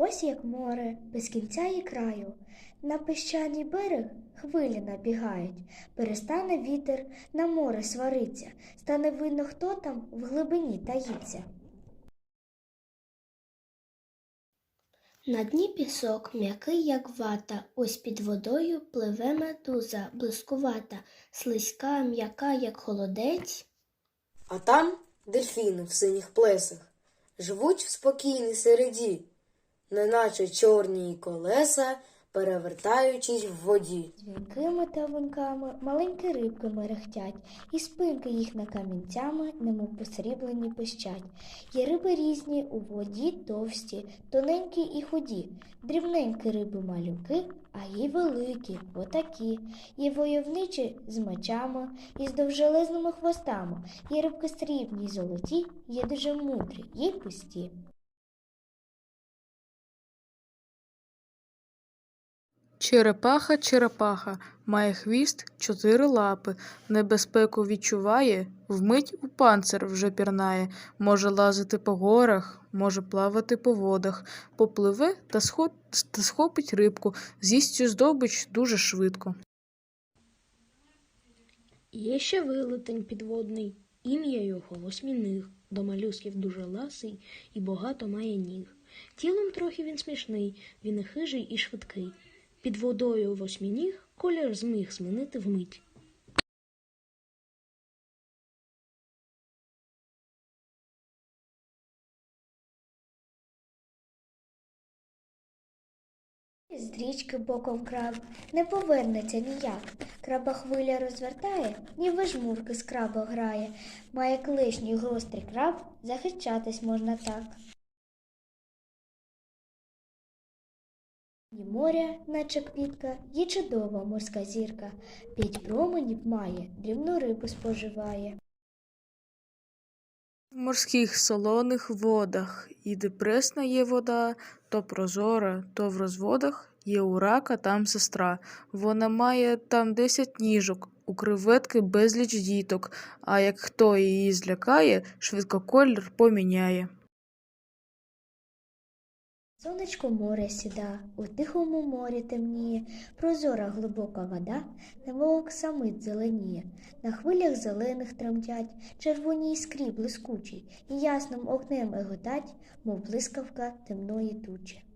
Ось як море, без кінця і краю. На піщаний берег хвилі набігають, перестане вітер, на море свариться, стане видно, хто там в глибині таїться. На дні пісок, м'який, як вата, ось під водою пливе медуза, блискувата, слизька, м'яка, як холодець. А там дельфіни в синіх плесах живуть в спокійній середі, неначе чорні колеса, перевертаючись в воді. Дзвінкими та винками маленькі рибки мерехтять, і спинки їх на камінцями, немов посріблені пищать. Є риби різні, у воді товсті, тоненькі і худі, дрібненькі риби малюки, а є великі, отакі. Є войовничі з мечами і з довжелезними хвостами. Є рибки срібні й золоті, є дуже мудрі, є пусті. Черепаха, черепаха, має хвіст, чотири лапи, небезпеку відчуває, вмить у панцир вже пірнає, може лазити по горах, може плавати по водах, попливе та, схо... та схопить рибку, з'їсть цю здобич дуже швидко. Є ще велетень підводний, ім'я його восьміних, до малюсків дуже ласий і багато має ніг. Тілом трохи він смішний, він і хижий, і швидкий. Під водою восьмініг колір зміг змінити вмить. З річки боком краб не повернеться ніяк. Краба хвиля розвертає, ніби жмурки з краба грає. Має клишній гострий краб, захищатись можна так. І моря, наче квітка, є чудова морська зірка. П'ять променів має, дрібну рибу споживає. В морських солоних водах і де пресна є вода, то прозора, то в розводах є у рака там сестра. Вона має там десять ніжок, у креветки безліч діток, а як хто її злякає, швидко колір поміняє. Сонечко море сіда, у тихому морі темніє, прозора глибока вода, немов оксамит зеленіє. На хвилях зелених тремтять, червоні іскрі блискучі, і ясним огнем еготать, мов блискавка темної тучі.